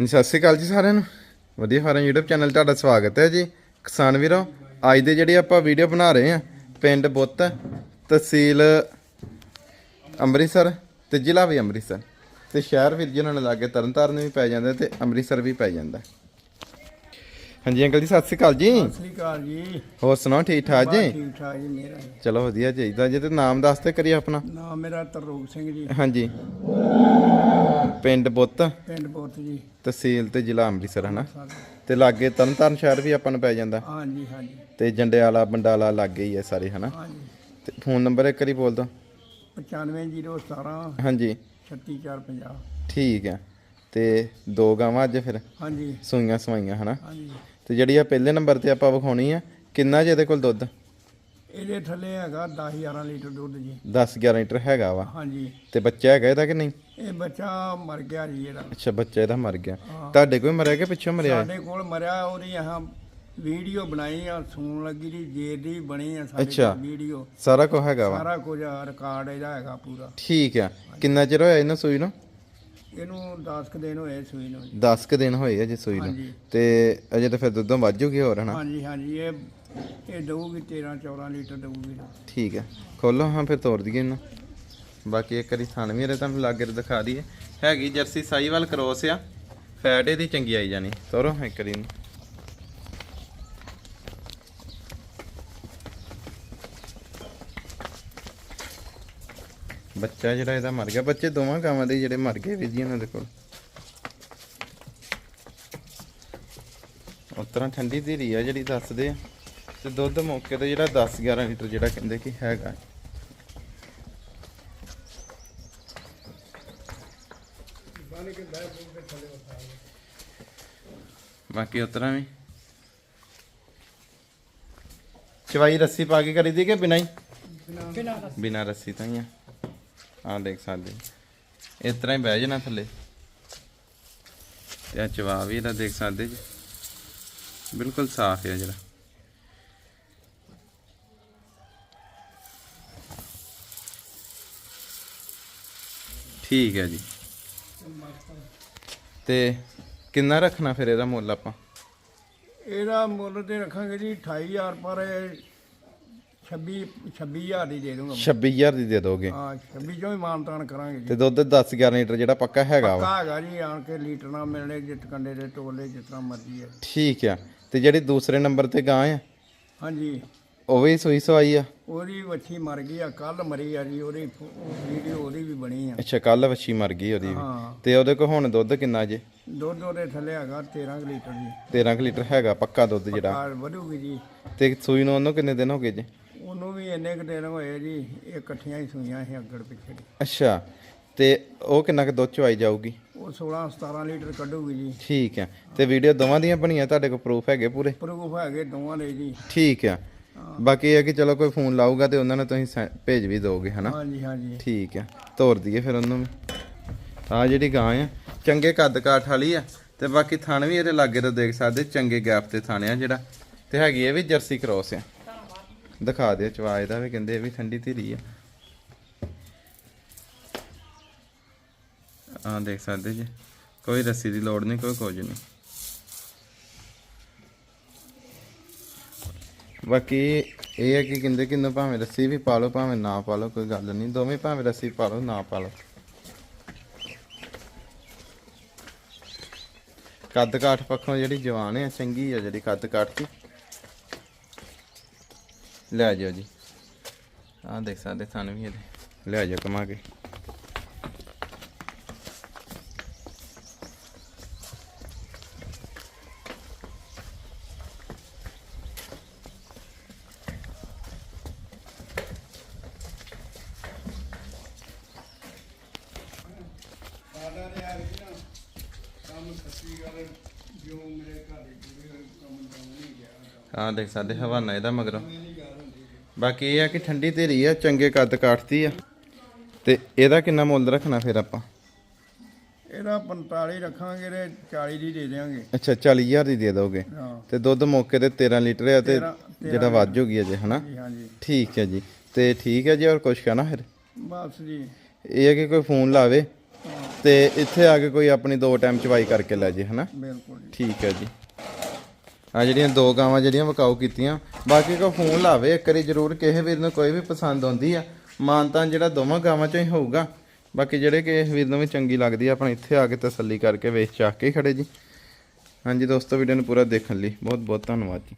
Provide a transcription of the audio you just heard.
ਜੀ ਸਤਿ ਸ਼੍ਰੀ ਅਕਾਲ ਜੀ ਸਾਰਿਆਂ ਨੂੰ। ਵਧੀਆ ਫਾਰਮ YouTube ਚੈਨਲ ਤੁਹਾਡਾ ਸਵਾਗਤ ਹੈ ਜੀ। ਕਿਸਾਨ ਵੀਰੋ, ਅੱਜ ਦੇ ਜਿਹੜੇ ਆਪਾਂ ਵੀਡੀਓ ਬਣਾ ਰਹੇ ਹਾਂ, ਪਿੰਡ ਬੁੱਤ, ਤਹਿਸੀਲ ਅੰਮ੍ਰਿਤਸਰ ਤੇ ਜ਼ਿਲ੍ਹਾ ਵੀ ਅੰਮ੍ਰਿਤਸਰ। ਤੇ ਸ਼ਹਿਰ ਵੀਰ ਜੀ, ਉਹਨਾਂ ਨੂੰ ਲਾਗੇ ਤਰਨਤਾਰਨ ਵੀ ਪੈ ਜਾਂਦਾ ਤੇ ਅੰਮ੍ਰਿਤਸਰ ਵੀ ਪੈ ਜਾਂਦਾ। ਹਾਂਜੀ ਅੰਕਲ ਜੀ ਸਤਿ ਸ਼੍ਰੀ ਅਕਾਲ ਜੀ। ਸਤਿ ਸ੍ਰੀ ਅਕਾਲ ਜੀ। ਹੋਰ ਸੁਣਾਓ ਠੀਕ ਠਾਕ ਜੀ? ਠੀਕ ਠਾਕ ਜੀ ਮੇਰਾ। ਚਲੋ ਵਧੀਆ ਚਾਹੀਦਾ ਜੀ ਤੇ ਨਾਮ ਦੱਸ ਤੇ ਕਰੀਏ ਆਪਣਾ। ਨਾਮ ਮੇਰਾ ਤਰਲੋਕ ਸਿੰਘ ਜੀ। ਹਾਂਜੀ। ਪਿੰਡ ਬੁੱਤ। ਪਿੰਡ ਬੋਤ ਜੀ। ਤਹਿਸੀਲ ਤੇ ਜ਼ਿਲ੍ਹਾ ਅੰਮ੍ਰਿਤਸਰ ਹਨਾ। ਤੇ ਲਾਗੇ ਤਰਨਤਾਰਨ ਸ਼ਹਿਰ ਵੀ ਆਪਾਂ ਨੂੰ ਪੈ ਜਾਂਦਾ। ਹਾਂਜੀ ਹਾਂਜੀ। ਤੇ ਜੰਡਿਆਲਾ ਬੰਡਾਲਾ ਲਾਗੇ ਹੀ ਹੈ ਸਾਰੇ ਹਨਾ? ਹਾਂਜੀ। ਤੇ ਫੋਨ ਨੰਬਰ ਇੱਕ ਵਾਰੀ ਬੋਲ ਦੋ। 95017 ਹਾਂਜੀ। 3650 ਠੀਕ ਹੈ ਤੇ ਦੋ ਗਾਵਾਂ ਅੱਜ ਫਿਰ। ਹਾਂਜੀ। ਸੂਈਆਂ ਸਵਾਈਆਂ ਹਨਾ? ਹਾਂਜੀ। ਤੇ ਜਿਹੜੀ ਆ ਪਹਿਲੇ ਨੰਬਰ ਤੇ ਆਪਾਂ ਵਿਖਾਉਣੀ ਆ ਕਿੰਨਾ ਜੇ ਇਹਦੇ ਕੋਲ ਦੁੱਧ? ਇਹਦੇ ਥੱਲੇ ਹੈਗਾ 10 11 ਲੀਟਰ ਦੁੱਧ ਜੀ। 10 11 ਲੀਟਰ ਹੈਗਾ ਵਾ। ਹਾਂਜੀ। ਤੇ ਬੱਚਾ ਹੈਗਾ ਇਹਦਾ ਕਿ ਨਹੀਂ? ਇਹ ਬੱਚਾ ਮਰ ਗਿਆ ਜੀ ਇਹਦਾ। ਅੱਛਾ ਬੱਚਾ ਇਹਦਾ ਮਰ ਗਿਆ। ਤੁਹਾਡੇ ਕੋਈ ਮਰਿਆ ਕਿ ਪਿੱਛੋਂ ਮਰਿਆ? ਸਾਡੇ ਕੋਲ ਮਰਿਆ ਉਹਦੀ ਆਹ ਵੀਡੀਓ ਬਣਾਈ ਆ ਸੂਣ ਲੱਗੀ ਦੀ ਜੇ ਦੀ ਬਣੀ ਆ ਸਾਡੇ ਅੱਛਾ। ਵੀਡੀਓ। ਸਾਰਾ ਕੁਝ ਹੈਗਾ ਵਾ। ਸਾਰਾ ਕੁਝ ਰਿਕਾਰਡ ਇਹਦਾ ਹੈਗਾ ਪੂਰਾ। ਠੀਕ ਆ। ਕਿੰਨਾ ਚਿਰ ਹੋਇਆ ਇਹਨੂੰ ਸੂਈ ਨੂੰ? ਇਹਨੂੰ 10 ਕੁ ਦਿਨ ਹੋਏ ਸੂਈ ਨੂੰ ਜੀ। 10 ਕ ਦਿਨ ਹੋਏ ਆ ਜੇ ਸੂਈ ਨੂੰ। ਹਾਂਜੀ। ਤੇ ਅਜੇ ਤਾਂ ਫਿਰ ਦੁੱਧੋਂ ਵੱਧ ਜੂਗੀ ਹੋਰ ਹਨਾ? ਹਾਂਜੀ ਹਾਂਜੀ ਇਹ ਇਹ ਦਊਗੀ 13 14 ਲੀਟਰ ਦਊਗੀ। ਠੀਕ ਹੈ ਖੋਲੋ ਹਾਂ ਫਿਰ ਤੋੜ ਦਈਏ ਇਹਨੂੰ। ਬਾਕੀ ਇੱਕ ਵਾਰੀ ਥਣ ਵੀ ਇਹਦੇ ਤੁਹਾਨੂੰ ਲਾਗੇ ਤੋਂ ਦਿਖਾ ਦਈਏ। ਹੈਗੀ ਜਰਸੀ ਸਾਈਵਾਲ ਕ੍ਰੋਸ ਆ। ਫੈਟ ਇਹਦੀ ਚੰਗੀ ਆਈ ਜਾਣੀ। ਤੋਰੋ ਇੱਕ ਵਾਰੀ ਇਹਨੂੰ। ਬੱਚਾ ਜਿਹੜਾ ਇਹਦਾ ਮਰ ਗਿਆ। ਬੱਚੇ ਦੋਵਾਂ ਗਾਵਾਂ ਦੇ ਜਿਹੜੇ ਮਰ ਗਏ ਵੀਰ ਜੀ ਉਹਨਾਂ ਦੇ ਕੋਲ। ਉਸ ਤਰ੍ਹਾਂ ਠੰਡੀ ਧੀਰੀ ਆ ਜਿਹੜੀ ਦੱਸਦੇ ਆ। ਤੇ ਦੁੱਧ ਮੌਕੇ ਤੇ ਜਿਹੜਾ 10 11 ਲੀਟਰ ਜਿਹੜਾ ਕਹਿੰਦੇ ਕਿ ਹੈਗਾ। ਬਾਕੀ ਉਤਰਾ ਵੀ। ਚਵਾਈ ਰੱਸੀ ਪਾ ਕੇ ਕਰੀ ਦੀ ਕਿ ਬਿਨਾਂ ਹੀ? ਬਿਨਾਂ ਰੱਸੀ ਤਾਂ ਹੀ ਆ। ਆ ਦੇਖ ਸਕਦੇ ਇਸ ਤਰ੍ਹਾਂ ਹੀ ਬਹਿ ਜਾਣਾ ਥੱਲੇ। ਤੇ ਆ ਚਵਾ ਵੀ ਇਹਦਾ ਦੇਖ ਸਕਦੇ ਜੀ। ਬਿਲਕੁਲ ਸਾਫ਼ ਹੈ ਜਿਹੜਾ। ਠੀਕ ਹੈ ਜੀ। ਤੇ ਕਿੰਨਾ ਰੱਖਣਾ ਫਿਰ ਇਹਦਾ ਮੁੱਲ ਆਪਾਂ? ਇਹਦਾ ਮੁੱਲ ਤੇ ਰੱਖਾਂਗੇ ਜੀ 28000 ਪਰ ਇਹ 26 26000 ਦੀ ਦੇ ਦੂੰਗਾ 26000 ਦੀ ਦੇ ਦੋਗੇ? ਹਾਂ 26 ਚੋਂ ਹੀ ਮਾਨਤਾਨ ਕਰਾਂਗੇ ਤੇ ਦੁੱਧ 10 11 ਲੀਟਰ ਜਿਹੜਾ ਪੱਕਾ ਹੈਗਾ ਵਾ? ਪੱਕਾ ਹੈਗਾ ਜੀ ਆਣ ਕੇ ਲੀਟਰ ਨਾਲ ਮਿਲਣੇ ਜਿੱਤ ਕੰਡੇ ਦੇ ਟੋਲੇ ਜਿਸ ਤਰ੍ਹਾਂ ਮਰਜ਼ੀ ਹੈ। ਠੀਕ ਆ। ਤੇ ਜਿਹੜੀ ਦੂਸਰੇ ਨੰਬਰ ਤੇ ਗਾਂ ਆ? ਹਾਂਜੀ। ਉਹ ਵੀ ਸੂਈ ਸਵਾਈ ਆ? ਉਹਦੀ ਵੱਛੀ ਮਰ ਗਈ ਆ ਕੱਲ ਮਰੀ ਆ ਜੀ ਉਹਦੀ ਵੀਡੀਓ ਉਹਦੀ ਵੀ ਬਣੀ ਆ। ਅੱਛਾ ਕੱਲ ਵੱਛੀ ਮਰ ਗਈ ਉਹਦੀ ਵੀ। ਹਾਂ। ਤੇ ਉਹਦੇ ਕੋਲ ਹੁਣ ਦੁੱਧ ਕਿੰਨਾ ਜੇ? ਦੁੱਧ ਉਹਦੇ ਥੱਲੇ ਹੈਗਾ 13 ਕੁ ਲੀਟਰ ਜੀ। 13 ਕੁ ਲੀਟਰ ਹੈਗਾ ਪੱਕਾ ਦੁੱਧ ਜਿਹੜਾ। ਆ ਵਧੂਗੀ ਜੀ। ਤੇ ਸੂਈ ਨੂੰ ਉਹਨੂੰ ਕਿੰਨੇ ਦਿਨ ਹੋ ਗਏ ਜੇ? ਉਹਨੂੰ ਵੀ ਇੰਨੇ ਕੁ ਦਿਨ ਹੋਏ ਜੀ ਇਹ ਇਕੱਠੀਆਂ ਹੀ ਸੂਈਆਂ ਸੀ ਅੱਗੜ ਪਿੱਛੇ। ਅੱਛਾ ਤੇ ਉਹ ਕਿੰਨਾ ਕੁ ਦੁੱਧ ਚਵਾਈ ਜਾਊਗੀ? ਉਹ 16 17 ਲੀਟਰ ਕੱਢੂਗੀ ਜੀ। ਠੀਕ ਆ ਤੇ ਵੀਡੀਓ ਦੋਵਾਂ ਦੀਆਂ ਬਣੀਆਂ? ਤੁਹਾਡੇ ਕੋਲ ਪ੍ਰੂਫ ਹੈਗੇ ਪੂਰੇ? ਪ੍ਰੂਫ ਹੈਗੇ ਦੋਵਾਂ ਦੇ ਜੀ। ਠੀਕ ਆ ਬਾਕੀ ਇਹ ਆ ਕਿ ਚਲੋ ਕੋਈ ਫੋਨ ਲਾਊਗਾ ਤੇ ਉਹਨਾਂ ਨੂੰ ਤੁਸੀਂ ਸੈ- ਭੇਜ ਵੀ ਦੋਗੇ ਹਨਾ? ਹਾਂਜੀ ਹਾਂਜੀ। ਠੀਕ ਆ ਤੋਰ ਦਈਏ ਫਿਰ ਉਹਨੂੰ ਵੀ। ਆ ਜਿਹੜੀ ਗਾਂ ਆ ਚੰਗੇ ਕੱਦ ਕਾਠ ਵਾਲੀ ਆ ਤੇ ਬਾਕੀ ਥਣ ਵੀ ਇਹਦੇ ਲਾਗੇ ਤੋਂ ਦੇਖ ਸਕਦੇ ਚੰਗੇ ਗੈਪ ਤੇ ਥਣ ਆ ਜਿਹੜਾ ਤੇ ਹੈਗੀ ਇਹ ਵੀ ਜਰਸੀ ਕ੍ਰੋਸ ਆ। ਦਿਖਾ ਦਿਓ ਚਵਾਜ ਦਾ ਵੀ ਕਹਿੰਦੇ ਇਹ ਵੀ ਠੰਡੀ ਧੀਰੀ ਆ। ਆ ਦੇਖ ਸਕਦੇ ਜੀ, ਕੋਈ ਰੱਸੀ ਦੀ ਲੋੜ ਨਹੀਂ, ਕੋਈ ਕੁਝ ਨਹੀਂ। ਬਾਕੀ ਇਹ ਹੈ ਕਿ ਕਹਿੰਦੇ ਕਿ ਨਾ ਭਾਵੇਂ ਰੱਸੀ ਵੀ ਪਾ ਲਓ, ਭਾਵੇਂ ਨਾ ਪਾ ਲਓ, ਕੋਈ ਗੱਲ ਨਹੀਂ, ਦੋਵੇਂ ਭਾਵੇਂ ਰੱਸੀ ਪਾ ਲਓ, ਨਾ ਪਾ ਲਓ। ਕੱਦ ਕਾਠ ਪੱਖੋਂ ਜਿਹੜੀ ਜਵਾਨ ਹੈ ਚੰਗੀ ਹੈ ਜਿਹੜੀ ਕੱਦ ਕਾਠ ਦੀ। ਲੈ ਜਾਓ ਜੀ। ਆਹ ਦੇਖ ਸਕਦੇ ਥਣ ਵੀ ਇਹਦੇ। ਲੈ ਜਾਓ ਕਮਾ ਕੇ। ਆ ਦੇਖ ਸਕਦੇ ਹਵਾਨਾ ਇਹਦਾ ਮਗਰੋਂ। ਬਾਕੀ ਇਹ ਆ ਕਿ ਠੰਡੀ ਧੀਰੀ ਆ ਚੰਗੇ ਕੱਦ ਕਾਠਦੀ ਆ। ਤੇ ਇਹਦਾ ਕਿੰਨਾ ਮੁੱਲ ਰੱਖਣਾ ਫਿਰ ਆਪਾਂ? ਇਹਦਾ 45 ਰੱਖਾਂਗੇ ਤੇ 40 ਦੀ ਦੇ ਦੇਵਾਂਗੇ ਅੱਛਾ 40000 ਦੀ ਦੇ ਦੋਗੇ। ਹਾਂ। ਤੇ ਦੁੱਧ ਮੌਕੇ ਤੇ 13 ਲੀਟਰ ਆ ਤੇ 13 ਜਿਹੜਾ ਜੂਗੀ ਅਜੇ ਹਨਾ? ਜੀ ਹਾਂਜੀ। ਠੀਕ ਹੈ ਜੀ। ਤੇ ਠੀਕ ਹੈ ਜੀ ਔਰ ਕੁਛ ਕਹਿਣਾ ਫਿਰ? ਬਸ ਜੀ। ਇਹ ਹੈ ਕਿ ਕੋਈ ਫੋਨ ਲਾਵੇ ਹਾਂ। ਤੇ ਇੱਥੇ ਆ ਕੇ ਕੋਈ ਆਪਣੀ ਦੋ ਟਾਈਮ ਚਵਾਈ ਕਰਕੇ ਲੈ ਜੇ ਹਨਾ? ਬਿਲਕੁਲ ਠੀਕ ਹੈ ਜੀ। ਆ ਜਿਹੜੀਆਂ ਦੋ ਗਾਵਾਂ ਜਿਹੜੀਆਂ ਵਕਾਊ ਕੀਤੀਆਂ। ਬਾਕੀ ਕੋ ਫੋਨ ਲਾਵੇ, ਇੱਕ ਵਾਰੀ ਜ਼ਰੂਰ ਕਿਸੇ ਵੀਰ ਨੂੰ ਕੋਈ ਵੀ ਪਸੰਦ ਆਉਂਦੀ ਆ ਮਾਨਤਾਂ ਜਿਹੜਾ ਦੋਵਾਂ ਗਾਵਾਂ ਚੋਂ ਹੀ ਹੋਊਗਾ। ਬਾਕੀ ਜਿਹੜੇ ਕਿ ਵੀਰ ਨੂੰ ਵੀ ਚੰਗੀ ਲੱਗਦੀ ਆ, ਆਪਣਾ ਇੱਥੇ ਆ ਕੇ ਤਸੱਲੀ ਕਰਕੇ ਵੇਚ ਚਾਕ ਕੇ ਹੀ ਖੜੇ ਜੀ। ਹਾਂਜੀ ਦੋਸਤੋ ਵੀਡੀਓ ਨੂੰ ਪੂਰਾ ਦੇਖਣ ਲਈ ਬਹੁਤ ਬਹੁਤ ਧੰਨਵਾਦ ਜੀ।